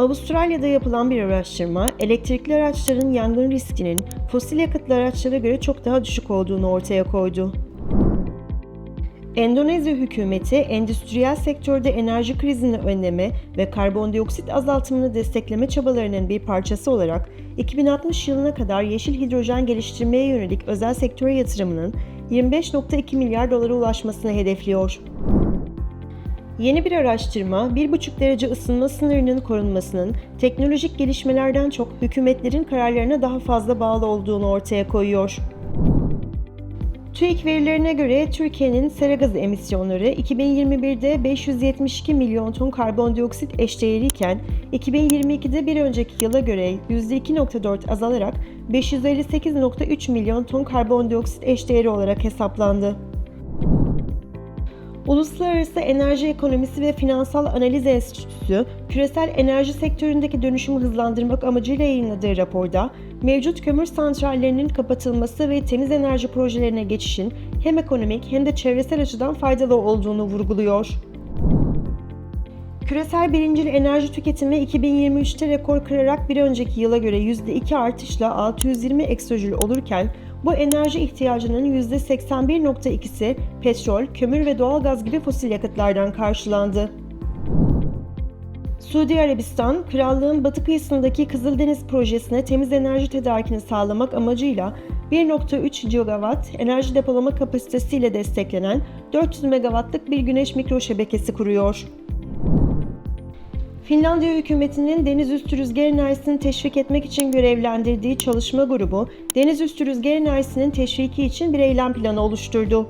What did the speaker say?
Avustralya'da yapılan bir araştırma, elektrikli araçların yangın riskinin fosil yakıtlı araçlara göre çok daha düşük olduğunu ortaya koydu. Endonezya hükümeti endüstriyel sektörde enerji krizini önleme ve karbondioksit azaltımını destekleme çabalarının bir parçası olarak 2060 yılına kadar yeşil hidrojen geliştirmeye yönelik özel sektöre yatırımının 25.2 milyar dolara ulaşmasını hedefliyor. Yeni bir araştırma, 1,5 derece ısınma sınırının korunmasının teknolojik gelişmelerden çok hükümetlerin kararlarına daha fazla bağlı olduğunu ortaya koyuyor. TÜİK verilerine göre Türkiye'nin sera gazı emisyonları 2021'de 572 milyon ton karbondioksit eşdeğeriyken 2022'de bir önceki yıla göre %2.4 azalarak 558.3 milyon ton karbondioksit eşdeğeri olarak hesaplandı. Uluslararası Enerji Ekonomisi ve Finansal Analiz Enstitüsü, küresel enerji sektöründeki dönüşümü hızlandırmak amacıyla yayınladığı raporda, mevcut kömür santrallerinin kapatılması ve temiz enerji projelerine geçişin hem ekonomik hem de çevresel açıdan faydalı olduğunu vurguluyor. Küresel birincil enerji tüketimi 2023'te rekor kırarak bir önceki yıla göre %2 artışla 620 eksojül olurken bu enerji ihtiyacının %81.2'si petrol, kömür ve doğalgaz gibi fosil yakıtlardan karşılandı. Suudi Arabistan, krallığın batı kıyısındaki Kızıldeniz projesine temiz enerji tedarikini sağlamak amacıyla 1.3 gigawatt enerji depolama kapasitesiyle desteklenen 400 megawattlık bir güneş mikro şebekesi kuruyor. Finlandiya hükümetinin deniz üstü rüzgar enerjisini teşvik etmek için görevlendirdiği çalışma grubu, deniz üstü rüzgar enerjisinin teşviki için bir eylem planı oluşturdu.